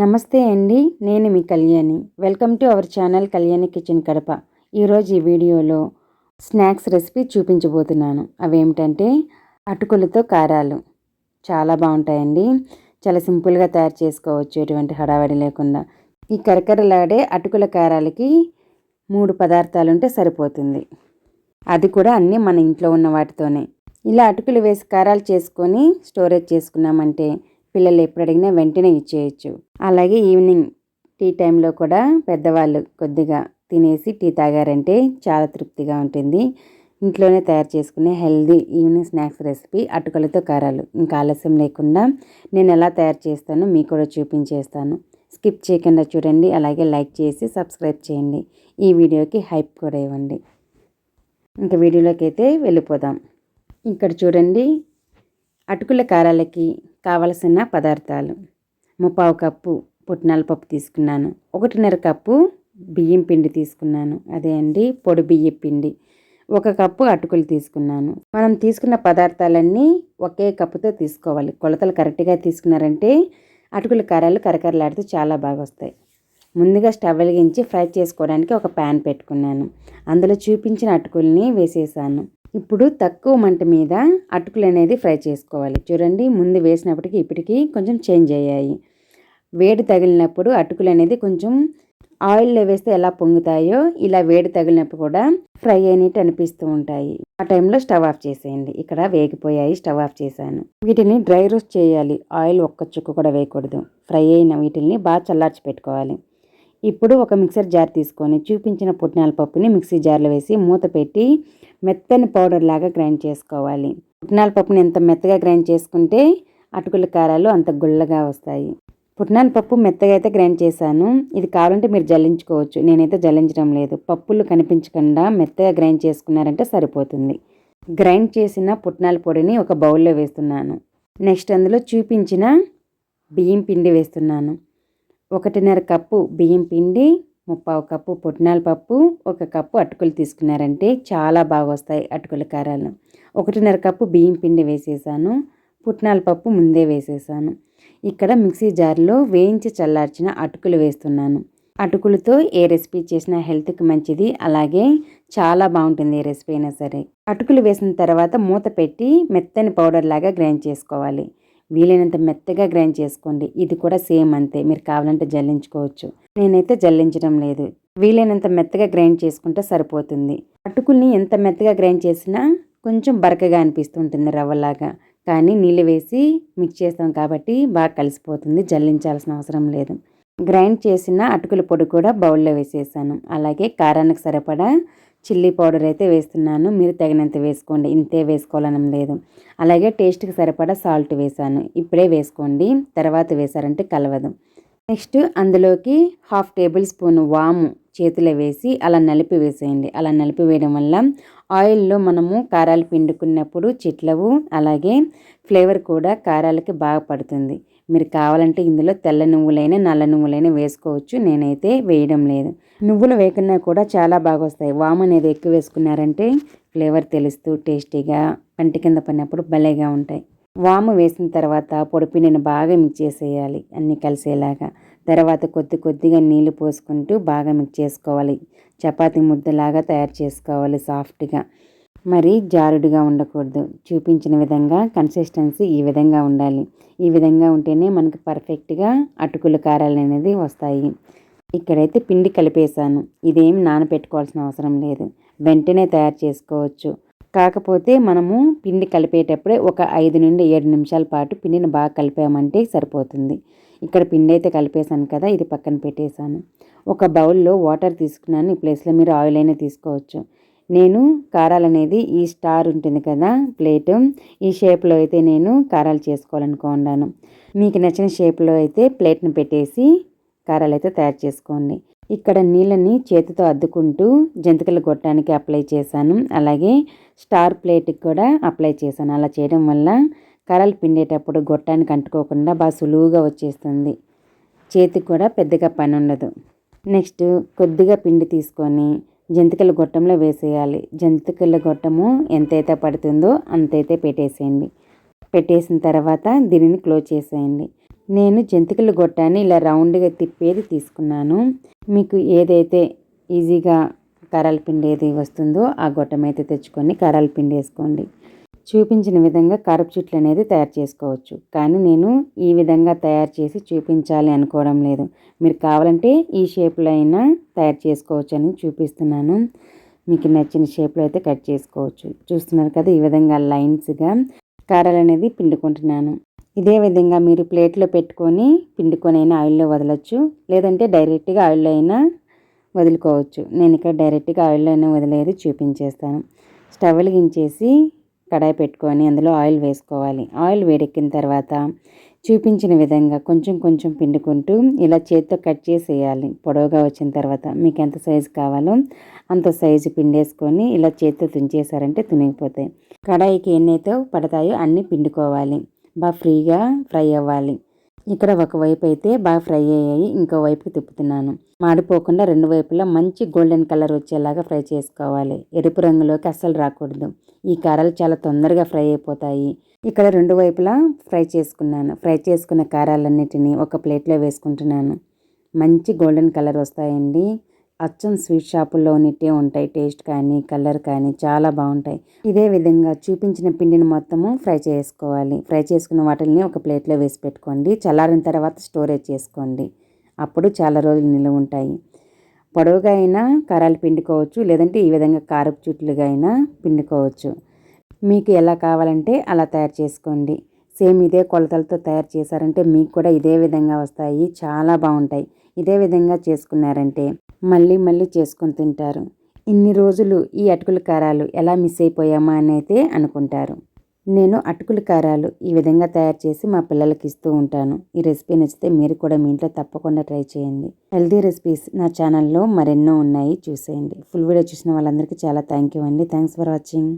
నమస్తే అండి నేను మీ Kalyani. Welcome to our channel Kalyani kitchen Kadapa. ఈరోజు ఈ వీడియోలో స్నాక్స్ రెసిపీ చూపించబోతున్నాను. అవేమిటంటే అటుకులతో కారాలు. చాలా బాగుంటాయండి. చాలా సింపుల్గా తయారు చేసుకోవచ్చు. ఎటువంటి హడావడి లేకుండా. ఈ కరకరలాడే అటుకుల కారాలకి మూడు పదార్థాలు ఉంటే సరిపోతుంది. అది కూడా అన్నీ మన ఇంట్లో ఉన్న వాటితోనే. ఇలా అటుకులు వేసి కారాలు చేసుకొని స్టోరేజ్ చేసుకున్నామంటే పిల్లలు ఎప్పుడు అడిగినా వెంటనే ఇచ్చేయచ్చు. అలాగే ఈవినింగ్ టీ టైంలో కూడా పెద్దవాళ్ళు కొద్దిగా తినేసి టీ తాగారంటే చాలా తృప్తిగా ఉంటుంది. ఇంట్లోనే తయారు చేసుకునే హెల్దీ ఈవినింగ్ స్నాక్స్ రెసిపీ అటుకలతో కారాలు. ఇంకా ఆలస్యం లేకుండా నేను ఎలా తయారు చేస్తానో మీకు కూడా చూపించేస్తాను. స్కిప్ చేయకుండా చూడండి. అలాగే లైక్ చేసి సబ్స్క్రైబ్ చేయండి. ఈ వీడియోకి హైప్ కూడా ఇవ్వండి. ఇంకా వీడియోలోకి అయితే వెళ్ళిపోదాం. ఇక్కడ చూడండి. అటుకుల కారాలకి కావలసిన పదార్థాలు. ముప్పావు కప్పు పుట్నాల పప్పు తీసుకున్నాను. ఒకటిన్నర కప్పు బియ్యం పిండి తీసుకున్నాను. అదే అండి పొడి బియ్యం పిండి. ఒక కప్పు అటుకులు తీసుకున్నాను. మనం తీసుకున్న పదార్థాలన్నీ ఒకే కప్పుతో తీసుకోవాలి. కొలతలు కరెక్ట్గా తీసుకున్నారంటే అటుకుల కారాలు కరకరలాడితే చాలా బాగా వస్తాయి ముందుగా స్టవ్ వెలిగించి ఫ్రై చేసుకోవడానికి ఒక ప్యాన్ పెట్టుకున్నాను. అందులో చూపించిన అటుకుల్ని వేసేసాను. ఇప్పుడు తక్కువ మంట మీద అటుకులు అనేది ఫ్రై చేసుకోవాలి. చూడండి ముందు వేసినప్పటికీ ఇప్పటికీ కొంచెం చేంజ్ అయ్యాయి. వేడి తగిలినప్పుడు అటుకులు అనేది కొంచెం ఆయిల్లో వేస్తే ఎలా పొంగుతాయో ఇలా వేడి తగిలినప్పుడు కూడా ఫ్రై అయినట్టు అనిపిస్తూ ఉంటాయి. ఆ టైంలో స్టవ్ ఆఫ్ చేసేయండి. ఇక్కడ వేగిపోయాయి స్టవ్ ఆఫ్ చేశాను. వీటిని డ్రై రోస్ట్ చేయాలి. ఆయిల్ ఒక్క చుక్క కూడా వేయకూడదు. ఫ్రై అయిన వీటిని బాగా చల్లార్చి పెట్టుకోవాలి. ఇప్పుడు ఒక మిక్సర్ జార్ తీసుకొని చూపించిన పుట్నాల పప్పుని మిక్సీ జార్లో వేసి మూత పెట్టి మెత్తని పౌడర్ లాగా గ్రైండ్ చేసుకోవాలి. పుట్నాల పప్పుని ఎంత మెత్తగా గ్రైండ్ చేసుకుంటే అటుకుల కారాలు అంత గుల్లగా వస్తాయి. పుట్నాల పప్పు మెత్తగా అయితే గ్రైండ్ చేశాను. ఇది కావాలంటే మీరు జల్లించుకోవచ్చు. నేనైతే జల్లించడం లేదు. పప్పులు కనిపించకుండా మెత్తగా గ్రైండ్ చేసుకున్నారంటే సరిపోతుంది. గ్రైండ్ చేసిన పుట్నాల పొడిని ఒక బౌల్లో వేస్తున్నాను. నెక్స్ట్ అందులో చూపించిన బియ్యం పిండి వేస్తున్నాను. ఒకటిన్నర కప్పు బియ్యం పిండి ముప్పావు కప్పు పుట్నాల పప్పు ఒక కప్పు అటుకులు తీసుకున్నారంటే చాలా బాగా వస్తాయి అటుకుల కారాలు. ఒకటిన్నర కప్పు బియ్యం పిండి వేసేసాను పుట్నాల పప్పు ముందే వేసేసాను. ఇక్కడ మిక్సీ జార్లో వేయించి చల్లార్చిన అటుకులు వేస్తున్నాను. అటుకులతో ఏ రెసిపీ చేసినా హెల్త్కి మంచిది అలాగే చాలా బాగుంటుంది ఏ రెసిపీ అయినా సరే. అటుకులు వేసిన తర్వాత మూత పెట్టి మెత్తని పౌడర్ లాగా గ్రైండ్ చేసుకోవాలి. వీలైనంత మెత్తగా గ్రైండ్ చేసుకోండి. ఇది కూడా సేమ్ అంతే. మీరు కావాలంటే జల్లించుకోవచ్చు. నేనైతే జల్లించడం లేదు. వీలైనంత మెత్తగా గ్రైండ్ చేసుకుంటే సరిపోతుంది. అటుకుల్ని ఎంత మెత్తగా గ్రైండ్ చేసినా కొంచెం బరకగా అనిపిస్తుంటుంది రవ్వలాగా. కానీ నీళ్ళు వేసి మిక్స్ చేస్తాం కాబట్టి బాగా కలిసిపోతుంది. జల్లించాల్సిన అవసరం లేదు. గ్రైండ్ చేసిన అటుకుల పొడి కూడా బౌల్లో వేసేసాను. అలాగే కారానికి సరిపడా చిల్లీ పౌడర్ అయితే వేస్తున్నాను. మీరు తగినంత వేసుకోండి. ఇంతే వేసుకోవాలని లేదు. అలాగే టేస్ట్కి సరిపడా సాల్ట్ వేసాను. ఇప్పుడే వేసుకోండి. తర్వాత వేసారంటే కలవదు. నెక్స్ట్ అందులోకి హాఫ్ టేబుల్ స్పూన్ వాము చేతిలో వేసి అలా నలిపి వేసేయండి. అలా నలిపి వేయడం వల్ల ఆయిల్లో మనము కారాలు పిండుకున్నప్పుడు చిట్లవు అలాగే ఫ్లేవర్ కూడా కారాలకి బాగా పడుతుంది. మీరు కావాలంటే ఇందులో తెల్ల నువ్వులైనా నల్ల నువ్వులైనా వేసుకోవచ్చు. నేనైతే వేయడం లేదు. నువ్వులు వేకున్నా కూడా చాలా బాగా వస్తాయి వాము అనేది ఎక్కువ వేసుకున్నారంటే ఫ్లేవర్ తెలుస్తూ టేస్టీగా పంటి కింద పడినప్పుడు భలేగా ఉంటాయి. వాము వేసిన తర్వాత పొడిపిండిని బాగా మిక్స్ చేసేయాలి అన్నీ కలిసేలాగా. తర్వాత కొద్ది కొద్దిగా నీళ్ళు పోసుకుంటూ బాగా మిక్స్ చేసుకోవాలి. చపాతీ ముద్దలాగా తయారు చేసుకోవాలి సాఫ్ట్గా. మరి జారుడుగా ఉండకూడదు. చూపించిన విధంగా కన్సిస్టెన్సీ ఈ విధంగా ఉండాలి. ఈ విధంగా ఉంటేనే మనకు పర్ఫెక్ట్గా అటుకులు కారాలు అనేది వస్తాయి. ఇక్కడైతే పిండి కలిపేశాను. ఇదేం నానబెట్టుకోవాల్సిన అవసరం లేదు. వెంటనే తయారు చేసుకోవచ్చు. కాకపోతే మనము పిండి కలిపేటప్పుడే ఒక ఐదు నుండి ఏడు నిమిషాల పాటు పిండిని బాగా కలిపామంటే సరిపోతుంది. ఇక్కడ పిండి అయితే కలిపేశాను కదా ఇది పక్కన పెట్టేశాను. ఒక బౌల్లో వాటర్ తీసుకున్నాను. ఈ ప్లేస్లో మీరు ఆయిల్ అయినా తీసుకోవచ్చు. నేను కారాలు అనేది ఈ స్టార్ ఉంటుంది కదా ప్లేటు. ఈ షేప్లో అయితే నేను కారాలు చేసుకోవాలనుకున్నాను. మీకు నచ్చిన షేప్లో అయితే ప్లేట్ని పెట్టేసి కారాలు అయితే తయారు చేసుకోండి. ఇక్కడ నీళ్ళని చేతితో అద్దుకుంటూ జంతికల గొట్టానికి అప్లై చేశాను. అలాగే స్టార్ ప్లేట్కి కూడా అప్లై చేశాను. అలా చేయడం వల్ల కర్రలు పిండేటప్పుడు గొట్టానికి అంటుకోకుండా బాగా సులువుగా వచ్చేస్తుంది. చేతికి కూడా పెద్దగా పని ఉండదు. నెక్స్ట్ కొద్దిగా పిండి తీసుకొని జంతికల గొట్టంలో వేసేయాలి. జంతికల గొట్టము ఎంతైతే పడుతుందో అంతైతే పెట్టేసేయండి. పెట్టేసిన తర్వాత దీనిని క్లోజ్ చేసేయండి. నేను జంతికల గొట్టాన్ని ఇలా రౌండ్గా తిప్పేది తీసుకున్నాను. మీకు ఏదైతే ఈజీగా కారాల పిండి ఏది వస్తుందో ఆ గొట్టం అయితే తెచ్చుకొని కారాల పిండి వేసుకోండి చూపించిన విధంగా కరపు చుట్లు అనేది తయారు చేసుకోవచ్చు. కానీ నేను ఈ విధంగా తయారు చేసి చూపించాలి అనుకోవడం లేదు. మీరు కావాలంటే ఈ షేప్లో అయినా తయారు చేసుకోవచ్చు అని చూపిస్తున్నాను. మీకు నచ్చిన షేప్లో అయితే కట్ చేసుకోవచ్చు. చూస్తున్నారు కదా ఈ విధంగా లైన్స్గా కారాలు అనేది పిండుకుంటున్నాను. ఇదే విధంగా మీరు ప్లేట్లో పెట్టుకొని పిండుకొని అయినా ఆయిల్లో వదలొచ్చు. లేదంటే డైరెక్ట్గా ఆయిల్లో అయినా వదులుకోవచ్చు. నేను ఇక్కడ డైరెక్ట్గా ఆయిల్లో అయినా వదిలేది చూపించేస్తాను. స్టవ్ వెలిగించేసి కడాయి పెట్టుకొని అందులో ఆయిల్ వేసుకోవాలి. ఆయిల్ వేడెక్కిన తర్వాత చూపించిన విధంగా కొంచెం కొంచెం పిండుకుంటూ ఇలా చేతితో కట్ చేసేయాలి. పొడవుగా వచ్చిన తర్వాత మీకు ఎంత సైజు కావాలో అంత సైజు పిండేసుకొని ఇలా చేతితో తుంచేసారంటే తునిగిపోతాయి. కడాయికి ఎన్నైతే పడతాయో అన్నీ పిండుకోవాలి. బాగా ఫ్రీగా ఫ్రై అవ్వాలి. ఇక్కడ ఒకవైపు అయితే బాగా ఫ్రై అయ్యాయి. ఇంకో వైపుకి తిప్పుతున్నాను. మాడిపోకుండా రెండు వైపులా మంచి గోల్డెన్ కలర్ వచ్చేలాగా ఫ్రై చేసుకోవాలి. ఎరుపు రంగులోకి అస్సలు రాకూడదు. ఈ కారాలు చాలా తొందరగా ఫ్రై అయిపోతాయి. ఇక్కడ రెండు వైపులా ఫ్రై చేసుకున్నాను. ఫ్రై చేసుకున్న కారాలన్నిటిని ఒక ప్లేట్లో వేసుకుంటున్నాను. మంచి గోల్డెన్ కలర్ వస్తాయండి. అచ్చం స్వీట్ షాపుల్లో ఉన్నట్టే ఉంటాయి. టేస్ట్ కానీ కలర్ కానీ చాలా బాగుంటాయి. ఇదే విధంగా చూపించిన పిండిని మొత్తము ఫ్రై చేసుకోవాలి. ఫ్రై చేసుకున్న వాటిని ఒక ప్లేట్లో వేసి పెట్టుకోండి. చల్లారిన తర్వాత స్టోరేజ్ చేసుకోండి. అప్పుడు చాలా రోజులు నిలువ ఉంటాయి. పొడవుగా అయినా కారాలు పిండుకోవచ్చు. లేదంటే ఈ విధంగా కారపు చుట్లుగా అయినా పిండుకోవచ్చు. మీకు ఎలా కావాలంటే అలా తయారు చేసుకోండి. సేమ్ ఇదే కొలతలతో తయారు చేశారంటే మీకు కూడా ఇదే విధంగా వస్తాయి. చాలా బాగుంటాయి. ఇదే విధంగా చేసుకున్నారంటే మళ్ళీ మళ్ళీ చేసుకొని తింటారు. ఇన్ని రోజులు ఈ అటుకుల కారాలు ఎలా మిస్ అయిపోయామా అని అయితే అనుకుంటారు. నేను అటుకుల కారాలు ఈ విధంగా తయారు చేసి మా పిల్లలకి ఇస్తూ ఉంటాను. ఈ రెసిపీ నచ్చితే మీరు కూడా మీ ఇంట్లో తప్పకుండా ట్రై చేయండి. హెల్దీ రెసిపీస్ నా ఛానల్లో మరెన్నో ఉన్నాయి. చూసేయండి. ఫుల్ వీడియో చూసిన వాళ్ళందరికీ చాలా థ్యాంక్ యూ అండి. Thanks for watching.